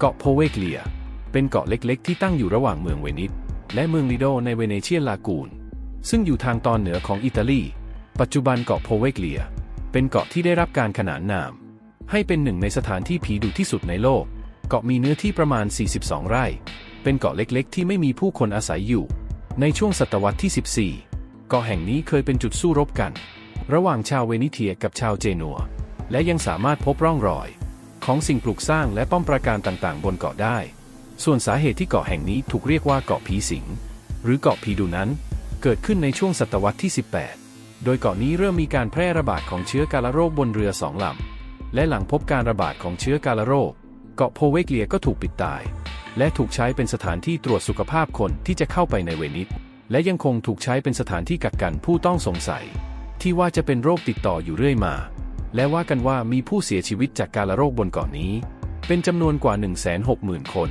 เกาะโพเวกเลีย เป็นเกาะเล็กๆ ที่ตั้งอยู่ระหว่างเมืองเวนิสและเมืองลิโดในเวเนเชียนลากูน ซึ่งอยู่ทางตอนเหนือของอิตาลี ปัจจุบันเกาะโพเวกเลีย เป็นเกาะที่ได้รับการขนานนาม ให้เป็นหนึ่งในสถานที่ผีดุที่สุดในโลก เกาะมีเนื้อที่ประมาณ 42 ไร่ เป็นเกาะเล็กๆ ที่ไม่มีผู้คนอาศัยอยู่ ในช่วงศตวรรษที่ 14 เกาะแห่งนี้เคยเป็นจุดสู้รบกัน ระหว่างชาวเวนิเทียกับชาวเจนัว และยังสามารถพบร่องรอย ของสิ่งปลูกสร้างและป้อมปราการต่างๆ บนเกาะได้ ส่วนสาเหตุที่เกาะแห่งนี้ถูกเรียกว่าเกาะผีสิง หรือเกาะผีดุนั้น เกิดขึ้นในช่วงศตวรรษที่ 18 โดยเกาะนี้เริ่มมีการแพร่ระบาดของเชื้อกาฬโรคบนเรือสองลำ และหลังพบการระบาดของเชื้อกาฬโรค เกาะโพเวกเลียก็ถูกปิดตาย และถูกใช้เป็นสถานที่ตรวจสุขภาพคนที่จะเข้าไปในเวนิส และยังคงถูกใช้เป็นสถานที่กักกันผู้ต้องสงสัย ที่ว่าจะเป็นโรคติดต่ออยู่เรื่อยมา และว่ากันว่ามีผู้เสียชีวิตจากการโรคบนเกาะนี้ เป็นจำนวนกว่า 160,000 คน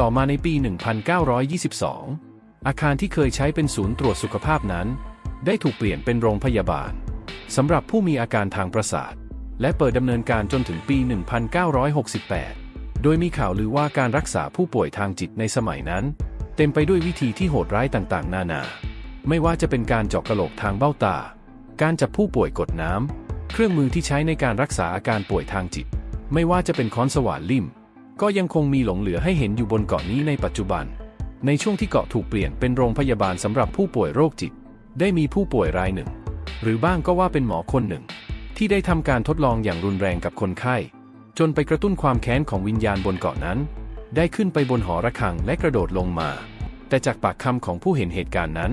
ต่อมาในปี 1922 อาคารที่เคยใช้เป็นศูนย์ตรวจสุขภาพนั้น ได้ถูกเปลี่ยนเป็นโรงพยาบาลสำหรับผู้มีอาการทางประสาท และเปิดดำเนินการจนถึงปี 1968 โดยมีข่าวลือว่าการรักษาผู้ป่วยทางจิตในสมัยนั้น เต็มไปด้วยวิธีที่โหดร้ายต่างๆ นานา ไม่ว่าจะเป็นการเจาะกระโหลกทางเบ้าตา การจับผู้ป่วยกดน้ำ เครื่องมือที่ใช้ในการรักษาอาการป่วยทางจิต ไม่ว่าจะเป็นค้อนสว่านลิ่ม ก็ยังคงมีหลงเหลือให้เห็นอยู่บนเกาะนี้ในปัจจุบัน ในช่วงที่เกาะถูกเปลี่ยนเป็นโรงพยาบาลสำหรับผู้ป่วยโรคจิต ได้มีผู้ป่วยรายหนึ่ง หรือบ้างก็ว่าเป็นหมอคนหนึ่ง ที่ได้ทำการทดลองอย่างรุนแรงกับคนไข้ จนไปกระตุ้นความแค้นของวิญญาณบนเกาะนั้น ได้ขึ้นไปบนหอระฆังและกระโดดลงมา แต่จากปากคำของผู้เห็นเหตุการณ์นั้น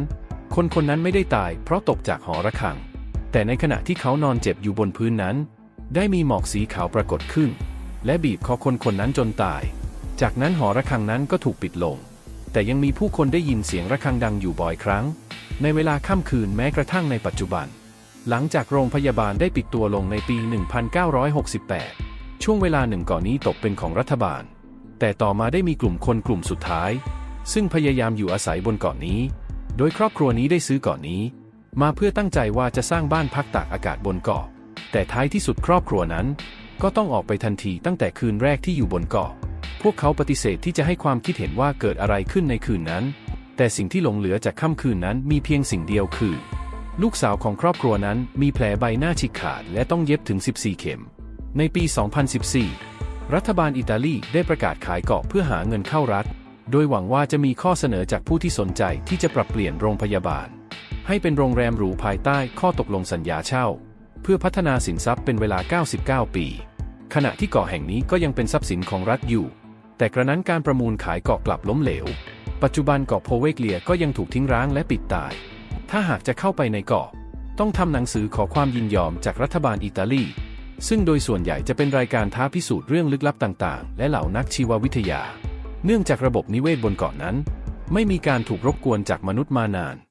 คนคนนั้นไม่ได้ตายเพราะตกจากหอระฆัง แต่ในขณะที่เขานอนเจ็บอยู่บนพื้นนั้น ได้มีหมอกสีขาวปรากฏขึ้น และบีบคอคนคนนั้นจนตาย จากนั้นหอระฆังนั้นก็ถูกปิดลง แต่ยังมีผู้คนได้ยินเสียงระฆังดังอยู่บ่อยครั้ง ในเวลาค่ำคืนแม้กระทั่งในปัจจุบัน หลังจากโรงพยาบาลได้ปิดตัวลงในปี 1968 ช่วงเวลาหนึ่งก่อนนี้ตกเป็นของรัฐบาล แต่ต่อมาได้มีกลุ่มคนกลุ่มสุดท้าย ซึ่งพยายามอยู่อาศัยบนเกาะนี้ โดยครอบครัวนี้ได้ซื้อเกาะนี้ มาเพื่อตั้งใจว่าจะสร้างบ้านพักตากอากาศบนเกาะ แต่ท้ายที่สุดครอบครัวนั้น ก็ต้องออกไปทันทีตั้งแต่คืนแรกที่อยู่บนเกาะ พวกเขาปฏิเสธที่จะให้ความคิดเห็นว่าเกิดอะไรขึ้นในคืนนั้น แต่สิ่งที่หลงเหลือจากค่ำคืนนั้นมีเพียงสิ่งเดียวคือ ลูกสาวของครอบครัวนั้นมีแผลใบหน้าฉีกขาดและต้องเย็บถึง 14 เข็ม ในปี 2014 รัฐบาลอิตาลีได้ประกาศขายเกาะเพื่อหาเงินเข้ารัฐ โดยหวังว่าจะมีข้อเสนอจากผู้ที่สนใจที่จะปรับเปลี่ยนโรงพยาบาล ให้เป็นโรงแรมหรูภายใต้ข้อตกลงสัญญาเช่า เพื่อพัฒนาสินทรัพย์เป็นเวลา 99 ปี ขณะที่เกาะแห่งนี้ก็ยังเป็นทรัพย์สินของรัฐอยู่ แต่กระนั้นการประมูลขายเกาะกลับล้มเหลว ปัจจุบันเกาะโพเวกเลียก็ยังถูกทิ้งร้างและปิดตาย ถ้าหากจะเข้าไปในเกาะ ต้องทำหนังสือขอความยินยอมจากรัฐบาลอิตาลีซึ่งโดยส่วนใหญ่จะเป็นรายการท้าพิสูจน์เรื่องลึกลับต่างๆ และเหล่านักชีววิทยา เนื่องจากระบบนิเวศบนเกาะนั้น ไม่มีการถูกรบกวนจากมนุษย์มานาน